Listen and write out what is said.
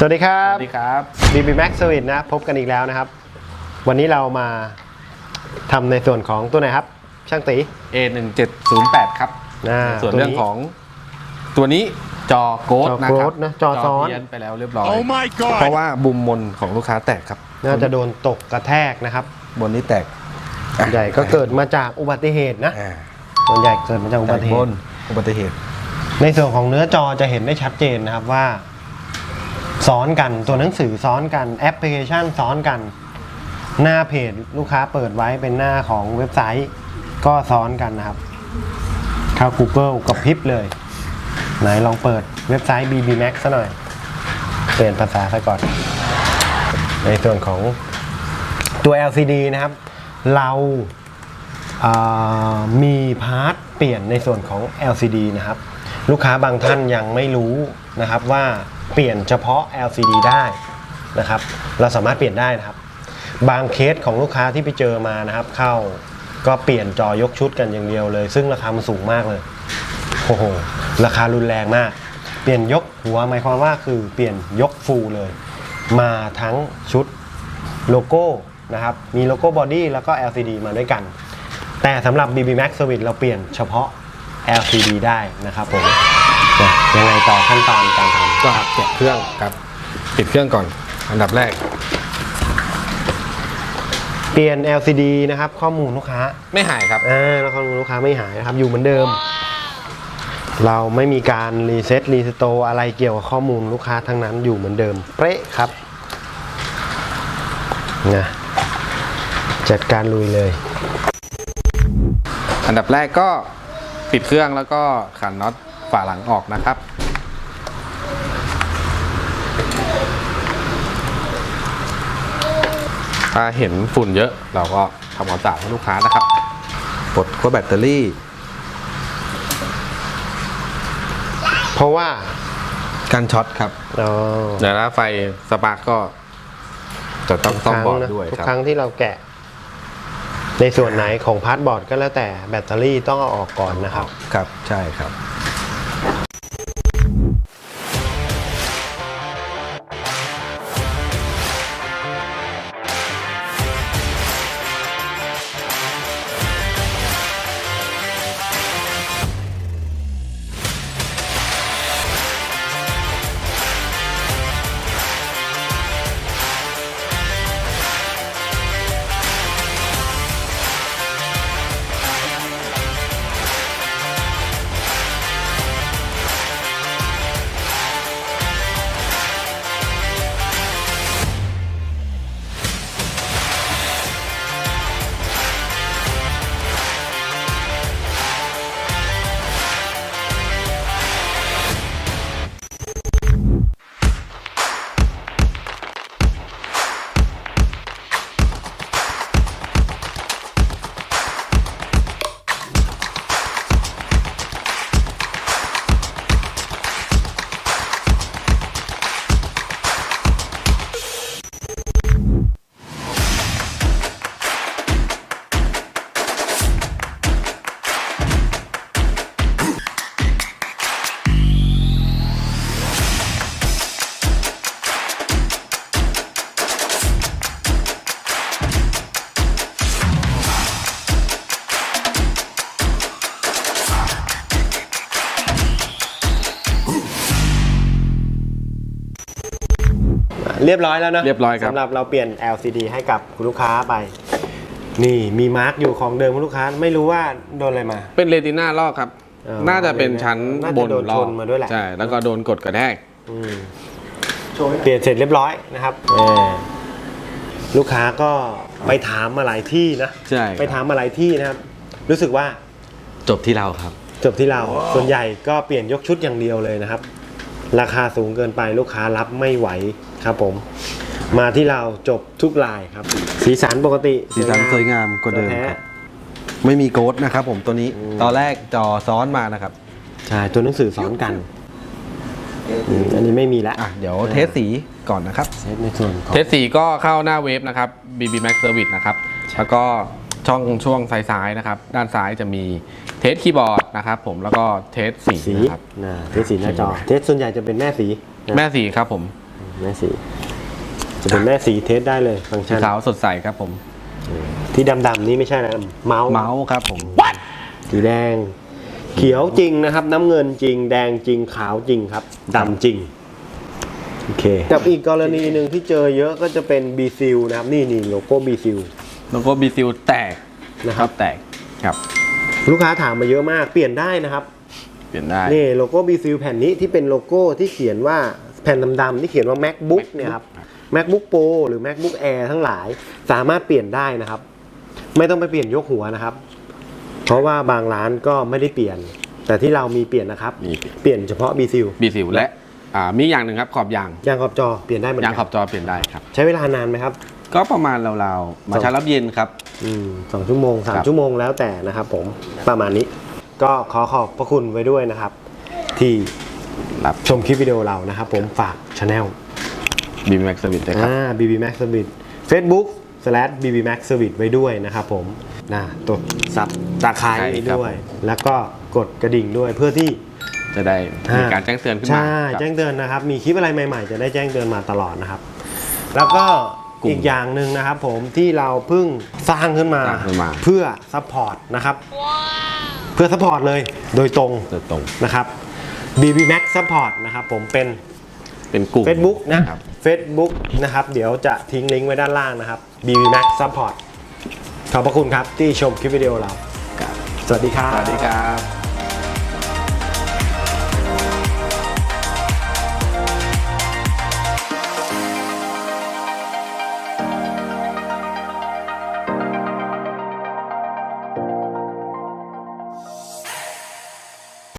สวัสดีครัสบวัสดีครับ BB Max Service นะพบกันอีกแล้วนะครับ วันนี้เรามาทำในส่วนของตัวไหนครับ ช่างตี A1708 ครับอ่าส่วนตัวนี้เรื่องของตัวนี้จอโกดจอนะคโกรัดนะจอซ้อน เพี้ยนไปแล้วเรียบร้อย Oh my เพราะ god! ว่าบุมมนของลูกค้าแตกครับน่าจะโดนตกกระแทกนะครับบนนี้แตกส่วนใหญ่ก็เกิดมาจากอุบัติเหตุนะอ่าส่วนใหญ่เกิดมาจากอุแตบักติเหบตุนอุบัติเหตุ ในส่วนของเนื้อจอจะเห็นได้ชัดเจนนะครับว่า ซ้อนกันตัวหนังสือซ้อนกันแอปพลิเคชันซ้อนกัน หน้าเพจลูกค้าเปิดไว้เป็นหน้าของเว็บไซต์ก็ซ้อนกันนะครับเข้า Google กับพริบเลย ไหนลองเปิดเว็บไซต์ BB Max ซะหน่อย เปลี่ยนภาษาซะก่อน ในส่วนของตัว LCD นะครับ เราามีพาร์ทเปลี่ยนในส่วนของ LCD นะครับ ลูกค้าบางท่านยังไม่รู้นะครับว่า เปลี่ยนเฉพาะ LCD ได้นะครับ เราสามารถเปลี่ยนได้นะครับ บางเคสของลูกค้าที่ไปเจอมานะครับ เข้าก็เปลี่ยนจอยกชุดกันอย่างเดียวเลย ซึ่งราคามันสูงมากเลยโอ้โหราคารุนแรงมาก เปลี่ยนยกหัวหมายความว่าคือเปลี่ยนยกฟูลเลย มาทั้งชุดโลโก้นะครับ มีโลโก้บอดี้แล้วก็ LCD มาด้วยกัน แต่สำหรับ BB Max Service เราเปลี่ยนเฉพาะ LCD ได้นะครับผม ยังไงต่อขั้นตอนการทำ ก็แกะเครื่องครับปิดเครื่องก่อน อันดับแรก เปลี่ยน LCD นะครับข้อมูลลูกค้าไม่หายครับ อ่าแล้วข้อมูลลูกค้าไม่หายนะครับ อยู่เหมือนเดิม เราไม่มีการรีเซ็ตรีสโตร์อะไรเกี่ยวกับข้อมูลลูกค้าทั้งนั้นอยู่เหมือนเดิม เป๊ะครับนะจัดการลุยเลย อันดับแรกก็ปิดเครื่องแล้วก็ขันน็อตฝาหลังออกนะครับ ถ้าเห็นฝุ่นเยอะเราก็ทำความสะอาดให้ลูกค้านะครับปลดขั้วแบตเตอรี่ เพราะว่ากันช็อตครับอ๋อเดี๋ยวถ้าไฟสปาร์กก็ จะต้องซ่อมบอร์ดนะด้วยทุกครับครั้งที่เราแกะ ในส่วนไหนของพาร์ทบอร์ดก็แล้วแต่แบตเตอรี่ต้องเอาออกก่อนนะครับ ครับใช่ครับ เรียบร้อยแล้วนะเรียบร้อยครับสำหรับเราเปลี่ยน LCD ให้กับคุณลูกค้าไป นี่มีมาร์กอยู่ของเดิมคุณลูกค้าไม่รู้ว่าโดนอะไรมา เป็นเรติน่าลอกครับอ๋อน่าจะเป็นชั้นน่าจะบนโดนลอชกนมาด้วยแหละใช่แล้วก็โดนกดกระแทกอืมเปลี่ยนเสร็จเรียบร้อยนะครับเออลูกค้าก็ไปถามมาหลายที่นะใช่ไปถามมาหลายที่นะครับ รู้สึกว่าจบที่เราครับ จบที่เราส่วนใหญ่ก็เปลี่ยนยกชุดอย่างเดียวเลยนะครับ ราคาสูงเกินไปลูกค้ารับไม่ไหวครับผม มาที่เราจบทุกลายครับ สีสันปกติสีสันสวยงามกว่าเดิมแท้ครับไม่มีโกดนะครับผมตัวนี้อืมตอนแรกจอซ้อนมานะครับใช่ตัวหนังสือซ้อนกันอืมอันนี้ไม่มีแล้วอะเดี๋ยวเทสสีก่อนนะครับเซตในส่วนของเทสสีก็เข้าหน้าเว็บนะครับ BB Max Service นะครับแล้วก็ ช่องช่วงซ้ายๆนะครับ ด้านซ้ายจะมีเทสคีย์บอร์ดนะครับผมแล้วก็เทสสีสีนะครับ นะเทสสีหน้าจอ เทสส่วนใหญ่จะเป็นแม่สีนะแม่สีครับผมแม่สี จะเป็นแม่สีเทสได้เลยฟังก์สีชันขาวสดใสครับผมที่ดำๆนี่ไม่ใช่นะเมาส์เมาส์ครับผมสีแดง เขียวจริงนะครับ น้ำเงินจริง แดงจริงขาวจริงครับดำจริงโอเคกับอีกกรณีหนึ่งที่เจอเยอะก็จะเป็น b ีซิลนะครับ นี่นี่โลโก้ b ีซิล แล้วก็บีซิลแตกนะครับแตกครับ ลูกค้าถามมาเยอะมาก เปลี่ยนได้นะครับ เปลี่ยนได้นี่โลโก้ b ีซิลแผ่นนี้ที่เป็นโลโก้ที่เขียนว่าแผ่นดำๆที่เขียนว่า macbook เนี่ยครับ macbook pro หรือ macbook air ทั้งหลายสามารถเปลี่ยนได้นะครับ ไม่ต้องไปเปลี่ยนยกหัวนะครับ เพราะว่าบางร้านก็ไม่ได้เปลี่ยน แต่ที่เรามีเปลี่ยนนะครับ มีเปลี่ยนเฉพาะ b ีซิลบีซิลและอ่ามีอย่างหนึ่งครับขอบยางยางขอบจอเปลี่ยนได้เหมือนยางกัขอบจอเปลี่ยนได้ครับ ใช้เวลานานไหมครับ ก็ประมาณราวๆมาเช้ารับเย็นครับ อืมสองชั่วโมงสามครับ ชั่วโมงแล้วแต่นะครับผมประมาณนี้ก็ขอขอบพระคุณไว้ด้วยนะครับ ที่รับชมคลิปวิดีโอเรานะครับผมฝากช anel บีแม็กซ์สวิตนะครับ อ่า BB Max Service Facebook slash BB Max Service ไว้ด้วยนะครับผมนะตดซับตาคายใช่ไว้ครับ ด้วย แล้วก็กดกระดิ่งด้วยเพื่อที่ จะได้มีการแจ้งเตือนขึ้นมาใช่ ครับ แจ้งเตือนนะครับ มีคลิปอะไรใหม่ๆ จะได้แจ้งเตือนมาตลอดนะครับ แล้วก็ กลุ่มอีกอย่างหนึ่งนะครับผมที่เราเพิ่งสร้างขึ้นมาสร้างขึ้นมา เพื่อซัพพอร์ตนะครับเพื่อซัพพอร์ตเลยโดยตรงโดยตรง นะครับ BB Max Support นะครับผมเป็น เป็นกลุ่ม Facebook นะ Facebook นะครับ เดี๋ยวจะทิ้งลิงก์ไว้ด้านล่างนะครับ BB Max Support ขอบพระคุณครับที่ชมคลิปวิดีโอเรา ครับสวัสดีครับ สวัสดีครับ